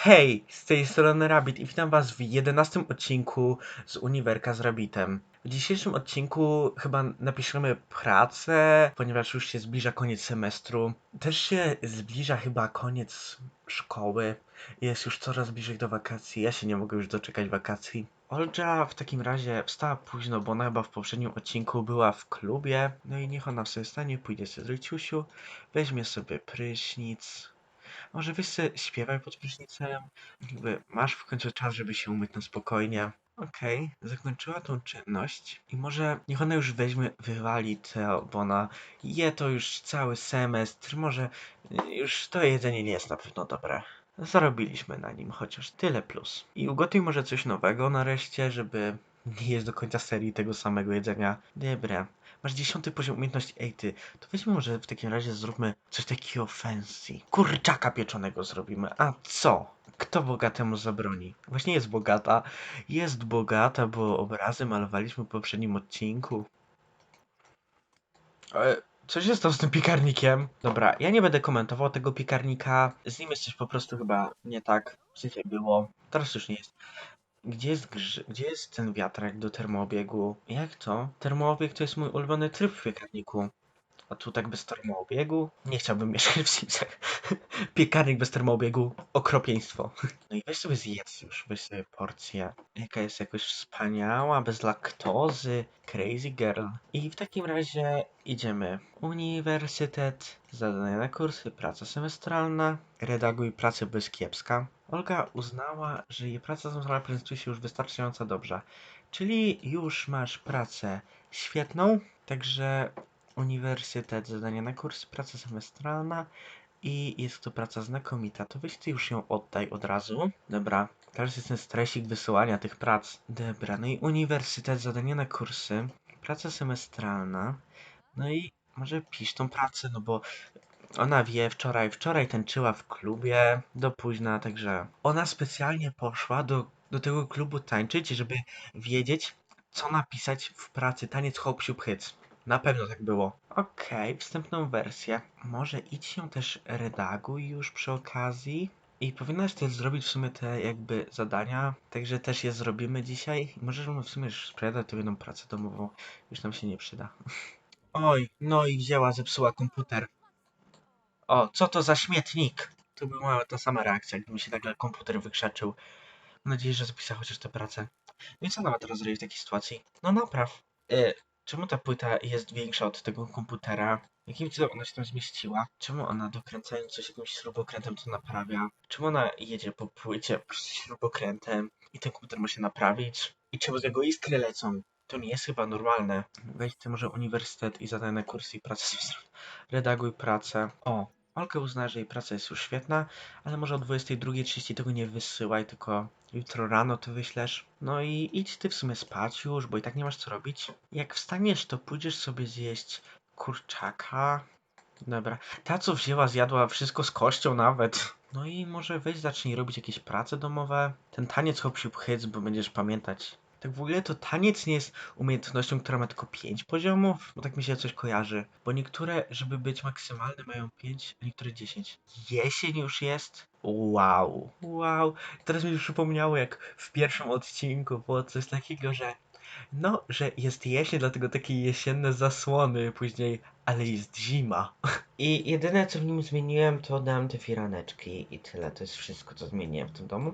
Hej, z tej strony Rabbit i witam was w 11 odcinku z Uniwerka z Rabbitem. W dzisiejszym odcinku chyba napiszemy pracę, ponieważ już się zbliża koniec semestru. Też się zbliża chyba koniec szkoły. Jest już coraz bliżej do wakacji. Ja się nie mogę już doczekać wakacji. Olga w takim razie wstała późno, bo ona chyba w poprzednim odcinku była w klubie. No i niech ona sobie stanie, pójdzie sobie z Ryciusiu, weźmie sobie prysznic. Może sobie śpiewaj pod prysznicem. Jakby masz w końcu czas, żeby się umyć na spokojnie. Okej, zakończyła tą czynność i może niech ona już weźmie, wywali to, bo ona je to już cały semestr, może już to jedzenie nie jest na pewno dobre. Zarobiliśmy na nim chociaż tyle plus. I ugotuj może coś nowego nareszcie, żeby nie jeść do końca serii tego samego jedzenia. Dobra. Masz dziesiąty poziom umiejętności. Ej ty, to weźmy może w takim razie zróbmy coś takiego fancy. Kurczaka pieczonego zrobimy. A co? Kto bogatemu zabroni? Właśnie jest bogata. Jest bogata, bo obrazy malowaliśmy w poprzednim odcinku. E, co się stało z tym piekarnikiem? Dobra, ja nie będę komentował tego piekarnika. Z nim jest coś po prostu chyba nie tak. W sensie było. Teraz już nie jest. Gdzie jest, grz... Gdzie jest ten wiatrak do termoobiegu? Jak to? Termoobieg to jest mój ulubiony tryb w piekarniku. A tu tak bez termoobiegu? Nie chciałbym mieszkać w Simsach. Piekarnik bez termoobiegu. Okropieństwo. No i weź sobie zjedz już. Weź sobie porcję. Jaka jest jakoś wspaniała, bez laktozy. Crazy girl. I w takim razie idziemy. Uniwersytet, zadania na kursy, praca semestralna, redaguj pracę bez kiepska. Olga uznała, że jej praca semestralna prezentuje się już wystarczająco dobrze. Czyli już masz pracę świetną, także uniwersytet, zadania na kurs, praca semestralna i jest to praca znakomita. To weź ty już ją oddaj od razu. Dobra, teraz jest ten stresik wysyłania tych prac. Dobra, no i uniwersytet, zadania na kursy, praca semestralna. No i może pisz tą pracę, no bo ona wie, wczoraj, wczoraj tańczyła w klubie do późna, także ona specjalnie poszła do, do tego klubu tańczyć, żeby wiedzieć, co napisać w pracy taniec hop siup hyc. Na pewno tak było. Okej, wstępną wersję. Może idź się też redaguj już przy okazji. I powinnaś też zrobić w sumie te jakby zadania, także też je zrobimy dzisiaj. Możemy w sumie już sprzedać tą jedną pracę domową, już nam się nie przyda. Oj, no i wzięła, zepsuła komputer. O, co to za śmietnik? To była ta sama reakcja, gdy mi się nagle komputer wykrzaczył. Mam nadzieję, że zapisała chociaż tę pracę. No i co ona ma teraz zrobić w takiej sytuacji? No napraw. E, czemu ta płyta jest większa od tego komputera? Jakim cudem ona się tam zmieściła? Czemu ona dokręcając coś jakimś śrubokrętem to naprawia? Czemu ona jedzie po płycie śrubokrętem i ten komputer ma się naprawić? I czemu z jego iskry lecą? To nie jest chyba normalne. Weź ty może uniwersytet i zadaj na kursy i pracę. Redaguj pracę. O, Olga uzna, że jej praca jest już świetna, ale może o 22.30 tego nie wysyłaj, tylko jutro rano to wyślesz. No i idź ty w sumie spać już, bo i tak nie masz co robić. Jak wstaniesz, to pójdziesz sobie zjeść kurczaka. Dobra. Ta, co wzięła, zjadła wszystko z kością nawet. No i może weź zacznij robić jakieś prace domowe. Ten taniec hop siup bo będziesz pamiętać. Tak w ogóle to taniec nie jest umiejętnością, która ma tylko 5 poziomów, bo tak mi się coś kojarzy. Bo niektóre, żeby być maksymalne, mają 5, a niektóre 10. Jesień już jest? Wow. Wow. Teraz mi przypomniało, jak w pierwszym odcinku było coś takiego, że no, że jest jesień, dlatego takie jesienne zasłony, później, ale jest zima. I jedyne co w nim zmieniłem, to dałem te firaneczki i tyle. To jest wszystko, co zmieniłem w tym domu.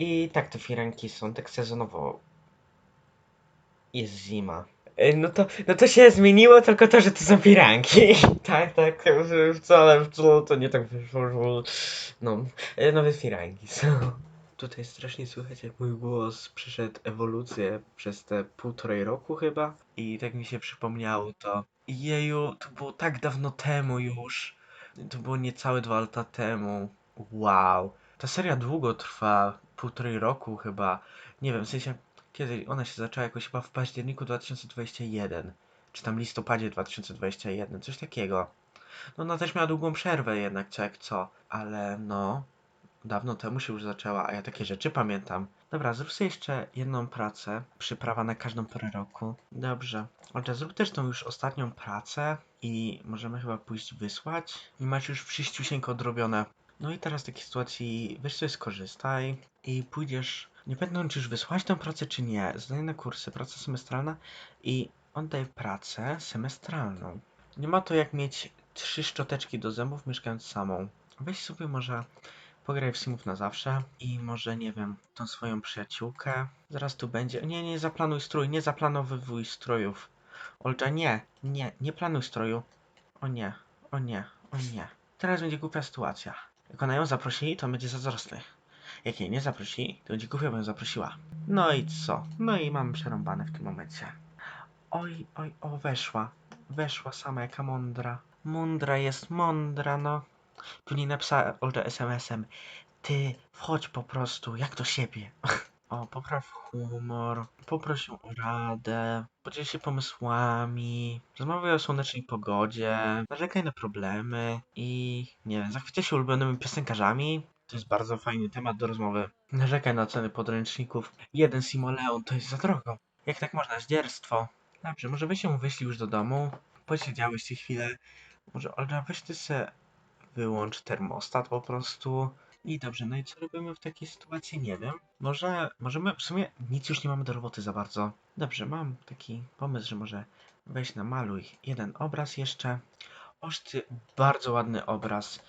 I tak, te firanki są tak sezonowo. Jest zima. No to, no to się zmieniło, tylko to, że to są firanki. tak, tak, wcale, wcale to nie tak wyszło. No, e, nowe firanki są. Tutaj strasznie słychać, jak mój głos przeszedł ewolucję przez te półtorej roku chyba. I tak mi się przypomniało to. Jeju, to było tak dawno temu już. To było niecałe dwa lata temu. Wow. Ta seria długo trwa, półtorej roku chyba. Nie wiem, w sensie, kiedy ona się zaczęła jakoś chyba w październiku 2021. Czy tam listopadzie 2021, coś takiego. No ona też miała długą przerwę jednak, co jak co. Ale no, dawno temu się już zaczęła, a ja takie rzeczy pamiętam. Dobra, zrób sobie jeszcze jedną pracę. Przyprawa na każdą porę roku. Dobrze. Olga, zrób też tą już ostatnią pracę i możemy chyba pójść wysłać. I masz już wszyściusieńko odrobione. No i teraz w takiej sytuacji weź sobie skorzystaj i pójdziesz, nie pamiętam czy już wysłałeś tę pracę czy nie, zdaj na kursy, praca semestralna i oddaj pracę semestralną. Nie ma to jak mieć trzy szczoteczki do zębów mieszkając samą. Weź sobie może pograj w Simów na zawsze i może, nie wiem, tą swoją przyjaciółkę. Zaraz tu będzie. Nie, nie zaplanuj strój, nie zaplanowywuj strojów. Olcza, nie, nie, nie planuj stroju. O nie, o nie, o nie. Teraz będzie głupia sytuacja. Jak ona ją zaprosi, to będzie zazdrosny. Jak jej nie zaprosi, to będzie głupia, bo ją zaprosiła. No i co? No i mam przerąbane w tym momencie. Oj, oj, o, weszła. Weszła sama, jaka mądra. Mądra jest mądra, no. Później napisała Olga SMS-em. Ty, wchodź po prostu, jak do siebie. O, popraw humor, poproś o radę, podziel się pomysłami, rozmawiaj o słonecznej pogodzie, narzekaj na problemy i, nie wiem, zachwycaj się ulubionymi piosenkarzami. To jest bardzo fajny temat do rozmowy. Narzekaj na ceny podręczników. Jeden simoleon to jest za drogo. Jak tak można? Zdzierstwo. Dobrze, może wy się wyślij już do domu, posiedziałyście chwilę. Może Olga, weź ty se wyłącz termostat po prostu. I dobrze, no i co robimy w takiej sytuacji? Nie wiem. Może, możemy, w sumie nic już nie mamy do roboty za bardzo. Dobrze, mam taki pomysł, że może weź namaluj jeden obraz jeszcze. Oż ty, bardzo ładny obraz.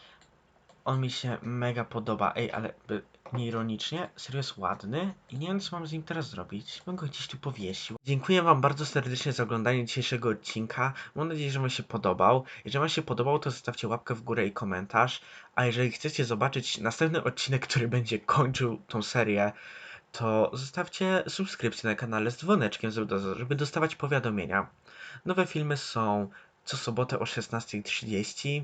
On mi się mega podoba. Ej, ale by, nie ironicznie, serio jest ładny i nie wiem co mam z nim teraz zrobić. Bym go gdzieś tu powiesił. Dziękuję wam bardzo serdecznie za oglądanie dzisiejszego odcinka. Mam nadzieję, że wam się podobał. Jeżeli wam się podobał, to zostawcie łapkę w górę i komentarz. A jeżeli chcecie zobaczyć następny odcinek, który będzie kończył tą serię, to zostawcie subskrypcję na kanale z dzwoneczkiem, żeby dostawać powiadomienia. Nowe filmy są co sobotę o 16.30.